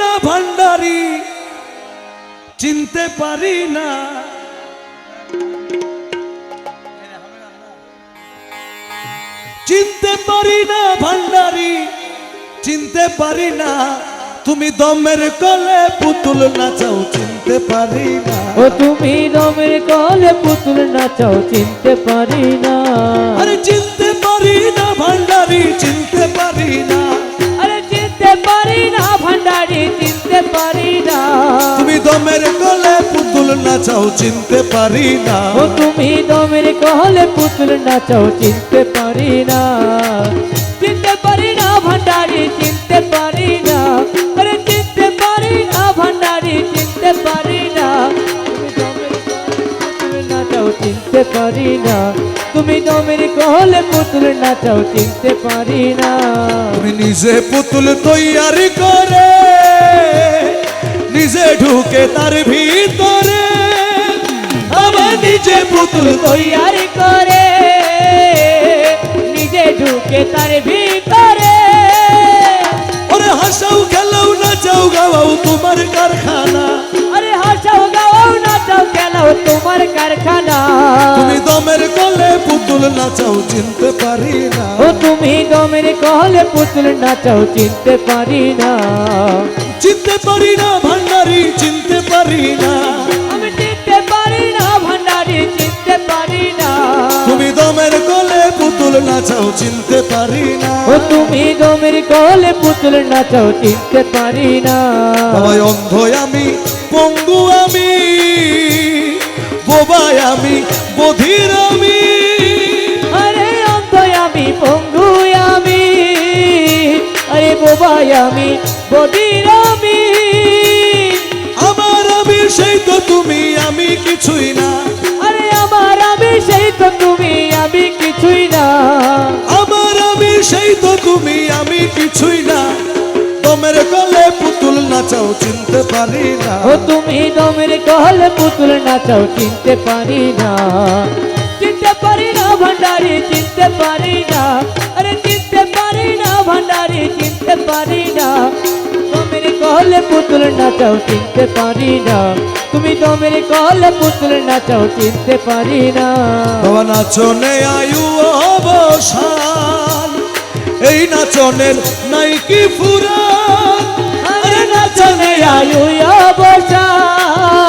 না ভান্ডারি চিনতে পারি না। চিনতে পারি না ভান্ডারি চিনতে পারি না। তুমি দমের কলে পুতুল নাচাও চিনতে পারি না। ও তুমি রমের কলে পুতুল নাচাও চিনতে পারি না। আরে চিনতে পারি না ভান্ডারি চিনতে পারি না। দমের কলে পুতুল নাচাও চিনতে পারি না। ও তুমি রমের কলে পুতুল নাচাও চিনতে পারি না। চিনতে পারি না ভান্ডারি চিনতে পারি না। আরে চিনতে পারি না ভান্ডারি চিনতে পারি না। দমের নাচাও চিনতে পারি না। তুমি দমের কলে পুতুল নাচাও চিনতে পারি না। তুমি নিজে পুতুল তৈয়ারি করে নিজে ঢুকে তার ভিতরে আমার নিজে পুতুল তৈয়ারি করে। নিজে ঢুকে তার ভিতরে। ওরে হাসাও, খেলাও, নাচাও, গাওয়াও তোমার কারখানা। আরে হাসাও গাও নাচাও, খেলাও তোমার কারখানা। তুমি দমের কলে পুতুল নাচাও, চিনতে পারি না। ও তুমি দমের কলে পুতুল নাচাও, চিনতে পারি না। চিনতে পারি না ভান্ডারি চিনতে পারি না। আমি চিনতে পারি না ভান্ডারি চিনতে পারি না। তুমি দমের কলে পুতুল নাচাও চিনতে পারি না। ও তুমি দমের কলে পুতুল নাচাও চিনতে পারি না। বাবাই অন্ধ আমি পঙ্গু আমি বোবাই আমি বধির আমি। আরে অন্ধ আমি পঙ্গু আমি আরে বোবাই আমি বদির কিছুই না। আরে আমার আমি সেই তো তুমি আমি কিছুই না। আমার আমি সেই তো তুমি আমি কিছুই না। দমের কলে পুতুল নাচাও চিনতে পারি না। ও তুমি দমের কলে পুতুল নাচাও চিনতে পারি না। চিনতে পারি না ভান্ডারি চিনতে পারি না। আরে চিনতে পারি না ভান্ডারি চিনতে পারি না। কলে পুতুল নাচাও চিনতে পারি না। তুমি তো দমের কলে পুতুল নাচাও চিনতে পারি না। বাবা নাচনে আয়ু অবসান। এই নাচনের নাই কি আরে নাচনে আয়ু অবসান।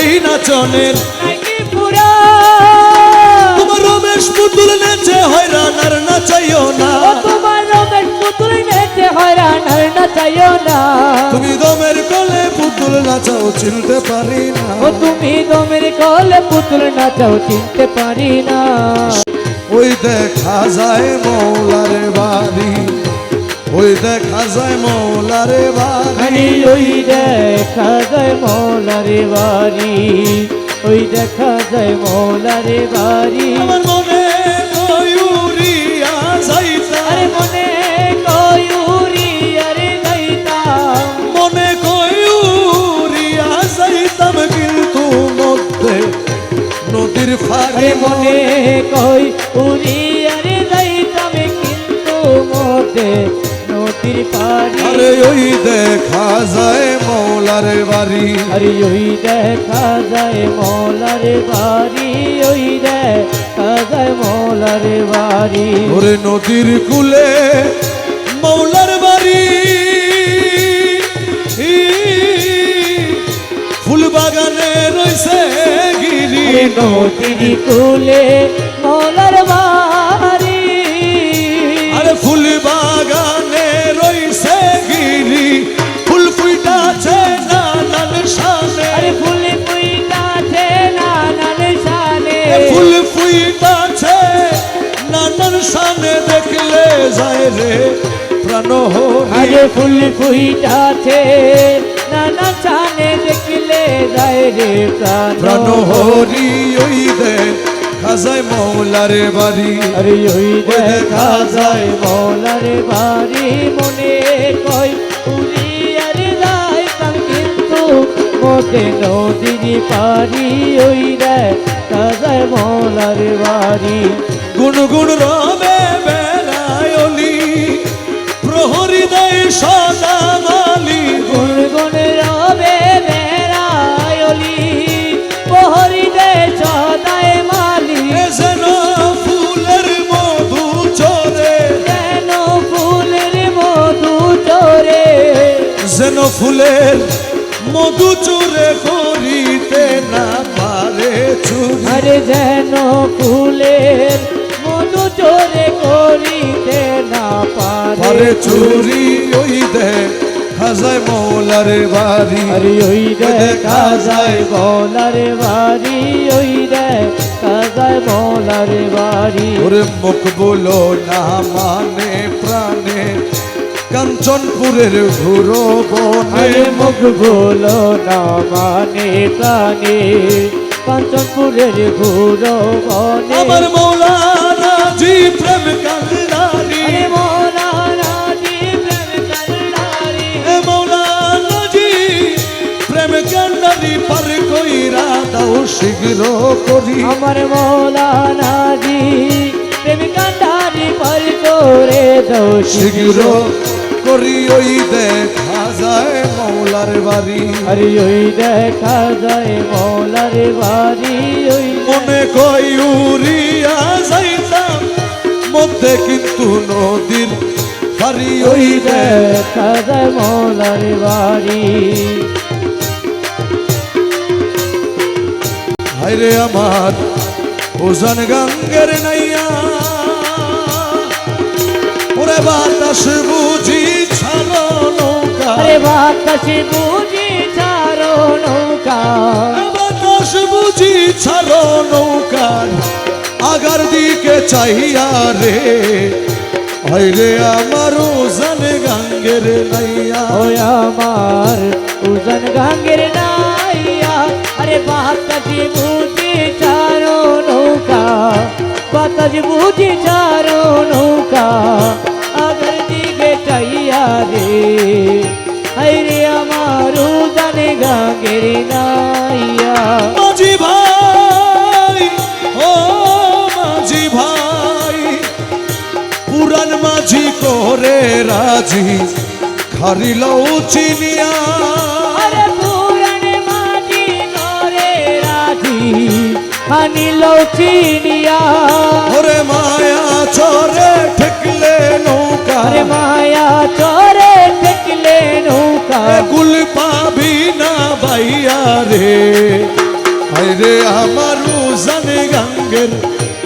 এই নাচনের আর না। তুমি দমের কলে পুতুল নাচাও চিনতে পারি না। ও তুমি দমের কলে পুতুল নাচাও চিনতে পারি না। ওই দেখা যায় মৌলারে বাড়ি। ওই দেখা যায় মৌলারে বাড়ি। ওই দেখা যায় মৌলারে বাড়ি। ওই দেখা যায় মৌলারে বাড়ি। আমার মনে কই উড়ি আরে যাইতাম কিন্তু মোটে নদীর পাড়ি। আরে ওই দেখা যায় মৌলার বাড়ি। আরে ওই দেখা যায় মৌলার বাড়ি ওই দেখা যায় মৌলার বাড়ি। ওরে নদীর কুলে নদীর কুলে মৌলার বাড়ি। আরে ফুল বাগানে রয়েছে গিরি। ফুল ফুইটাছে নানান শানে। আরে ফুল ফুইটাছে নানান শানে। ফুল ফুইটাছে নানান শানে দেখলে যায় রে প্রাণ হরি। ফুল ফুইটাছে নানা চানে দেখলে যায় রে প্রাণ। হরি ওই দে খাজায় মৌলার বাড়ি। আরে ওই দেখা যায় মৌলার বাড়ি মনে কই উড়ি আরে যাইতাম কিন্তু মোটে নদীর পারি ওই দেখা যায় মৌলার বাড়ি। গুণ গুণ রবে বেড়ায়লি প্রহরী দেয় সদা ফুলের মধু চুরে করিতে না পারে চুরি। যেন ফুলের মধু চোরে করিতে না পারে চুরি ওই দে খাজায় মৌলার বাড়ি। আরে ওই দেখা যায় বলার বাড়ি ওই দেখা যায় বলার বাড়ি। ওরে মুখ বলো না মানে প্রাণে। কাঞ্চনপুরের ঘুরো বনে মুখ বলো না মানে প্রাণে কাঞ্চনপুরের ঘুরো বনে আমার মৌলানা জি প্রেম কান্দারি আরে মৌলানা জি প্রেম কান্ডারি এ মৌলানা জি প্রেম কান্দারি পার কইরা দাও শীঘ্র করি। আমার মৌলানা জি প্রেম কান্ডারি পর করে শীঘ্র করি ওই দেখা যায় মৌলার বাড়ি। আরে ওই দেখা যায় মৌলার বাড়ি ওই মনে কই উড়িয়া যাইতাম মধ্যে কিন্তু নদীর বাড়ি ওই দেখ যায় মৌলার বাড়ি। হায়রে আমার ওজন গঙ্গের নাইয়া ওরে বাতাস বুঝি ছাড়ো নৌকা। আরে বাতাসে বুঝি ছাড়ো নৌকা। বাতাস বুঝি ছাড়ো নৌকা। আগার দিকে চাইয়া রে। হায়রে আমার ওজন গঙ্গের নাইয়া। ওই আমার উজন গাঙ্গের নাইয়া। আরে বাতাসে বুঝি ছাড়ো নৌকা। বাতাস বুঝি ছাড়ো নৌকা। উজন গাঙ্গের নাইয়া মাঝি ভাই ও মাঝি ভাই পুরান মাঝি করে রাজি খারিলাও চিনিয়া। ওরে মায়া চরে ঠেকলে নৌকা। মায়া নৌকা এ গুল পাবি না বাইয়া রে আরে আমার উজান গঙ্গের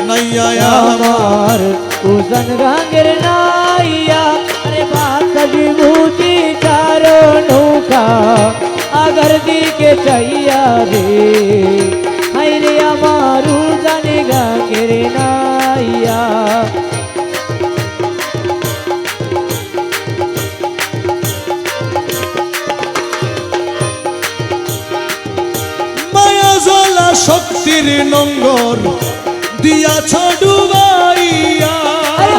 নাইয়া আমার আমার উজন গাঙ্গের নাইয়া আরে বাতাজি বুঝি চারো নৌকা আগর দিকে চাইয়া রে হাইরে আমার উজন শক্তির নঙ্গর দিয়াছ ডুবাইয়া।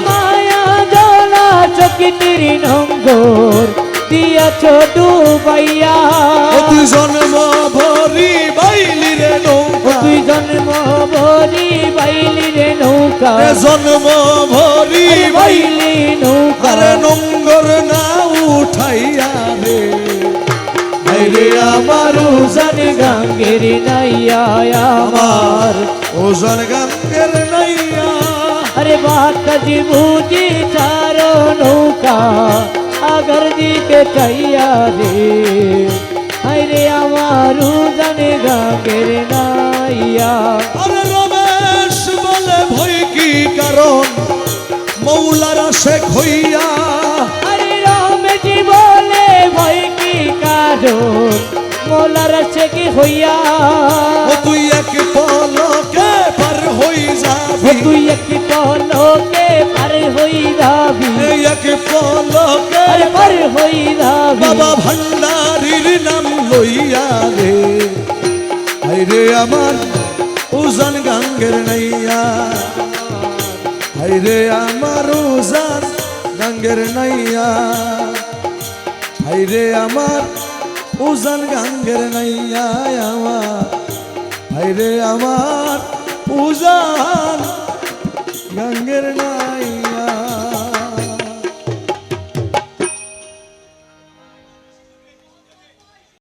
মায়া জলা চকিটির নঙ্গর দিয়াছ ডুবাইয়া। তুই জন্ম ভরি বাইলি রে নৌকা। তুই জন্ম ভরি বাইলি রে নৌকা। জন্ম ভরি বাইলি নৌকা। আরে নঙ্গর না উঠাইয়া রে। আইরে আমার উজান গাঙ্গের নাইয়া আমার। ওজন গাঙ্গের নাইয়া। আরে বাতাজি বুঝি চারো নৌকা আগর দিকে চাইয়া রে আরে আমার উজান গাঙ্গের নাইয়া। আরে রমেশ বলে ভয় কি কারণ? মৌলারা শেখ হইয়া। আরে রামজি বলে ভয় কারণ মোলার সে কি হইয়া? তুই এক পলকে পার হই যাবি। তুই একটি পলকে পার হই যাবি। এক পলকে পার হই যাবি। বাবা ভান্ডারির নাম লইয়া রে। হাইরে আমার উজান গাঙ্গের নাইয়া। হাইরে আমার উজান গাঙ্গের নাইয়া। হাইরে আমার উজান গাঙ্গের নাইয়া আমার। হাইরে আমার উজান গাঙ্গের না